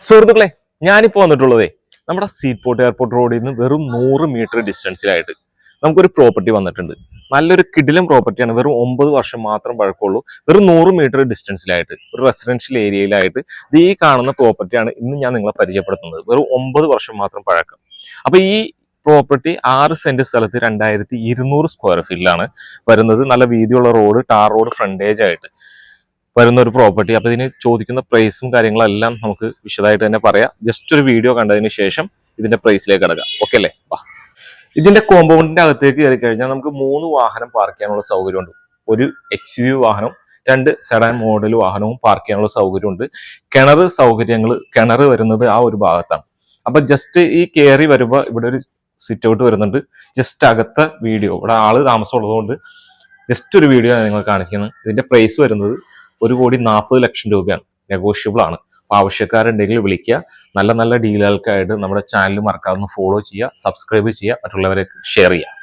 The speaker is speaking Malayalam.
സുഹൃത്തുക്കളെ ഞാനിപ്പോ വന്നിട്ടുള്ളതേ നമ്മുടെ സീപോർട്ട് എയർപോർട്ട് റോഡിൽ നിന്ന് വെറും നൂറ് മീറ്റർ ഡിസ്റ്റൻസിലായിട്ട് നമുക്കൊരു പ്രോപ്പർട്ടി വന്നിട്ടുണ്ട്. നല്ലൊരു കിടിലം പ്രോപ്പർട്ടിയാണ് വെറും ഒമ്പത് വർഷം മാത്രം പഴക്കമുള്ളൂ. വെറും നൂറ് മീറ്റർ ഡിസ്റ്റൻസിലായിട്ട് ഒരു റെസിഡൻഷ്യൽ ഏരിയയിലായിട്ട് ഇത് ഈ കാണുന്ന പ്രോപ്പർട്ടിയാണ് ഇന്ന് ഞാൻ നിങ്ങളെ പരിചയപ്പെടുത്തുന്നത്. വെറും ഒമ്പത് വർഷം മാത്രം പഴക്കം. അപ്പൊ ഈ പ്രോപ്പർട്ടി ആറ് സെന്റ് സ്ഥലത്ത് രണ്ടായിരത്തി ഇരുന്നൂറ് സ്ക്വയർ ഫീറ്റിലാണ് വരുന്നത്. നല്ല വീതിയുള്ള റോഡ് ടാർ റോഡ് ഫ്രണ്ടേജ് ആയിട്ട്. വരുന്ന ഒരു പ്രോപ്പർട്ടി അപ്പൊ ഇതിന് ചോദിക്കുന്ന പ്രൈസും കാര്യങ്ങളെല്ലാം നമുക്ക് വിശദമായിട്ട് തന്നെ പറയാം. ജസ്റ്റ് ഒരു വീഡിയോ കണ്ടതിന് ശേഷം ഇതിന്റെ പ്രൈസിലേക്ക് കിടക്കാം. ഓക്കെ അല്ലേ? വാ. ഇതിന്റെ കോമ്പൗണ്ടിന്റെ അകത്തേക്ക് കയറി കഴിഞ്ഞാൽ നമുക്ക് മൂന്ന് വാഹനം പാർക്ക് ചെയ്യാനുള്ള സൗകര്യമുണ്ട്. ഒരു എക്സ് യു വാഹനം രണ്ട് സെഡാൻ മോഡൽ വാഹനവും പാർക്ക് ചെയ്യാനുള്ള സൗകര്യമുണ്ട്. കിണർ സൗകര്യങ്ങൾ കിണർ വരുന്നത് ആ ഒരു ഭാഗത്താണ്. അപ്പൊ ജസ്റ്റ് ഈ കയറി വരുമ്പോൾ ഇവിടെ ഒരു സിറ്റ് ഔട്ട് വരുന്നുണ്ട്. ജസ്റ്റ് അകത്ത വീഡിയോ ഇവിടെ ആൾ താമസമുള്ളതുകൊണ്ട് ജസ്റ്റ് ഒരു വീഡിയോ ഞാൻ നിങ്ങൾ കാണിക്കുന്നത്. ഇതിന്റെ പ്രൈസ് വരുന്നത് ഒരു കോടി നാൽപ്പത് ലക്ഷം രൂപയാണ് നെഗോഷ്യബിൾ ആണ്. അപ്പൊ ആവശ്യക്കാരുണ്ടെങ്കിൽ വിളിക്കുക. നല്ല നല്ല ഡീലുകൾക്കായിട്ട് നമ്മുടെ ചാനൽ മറക്കാതെ ഫോളോ ചെയ്യുക സബ്സ്ക്രൈബ് ചെയ്യുക മറ്റുള്ളവരെ ഷെയർ ചെയ്യുക.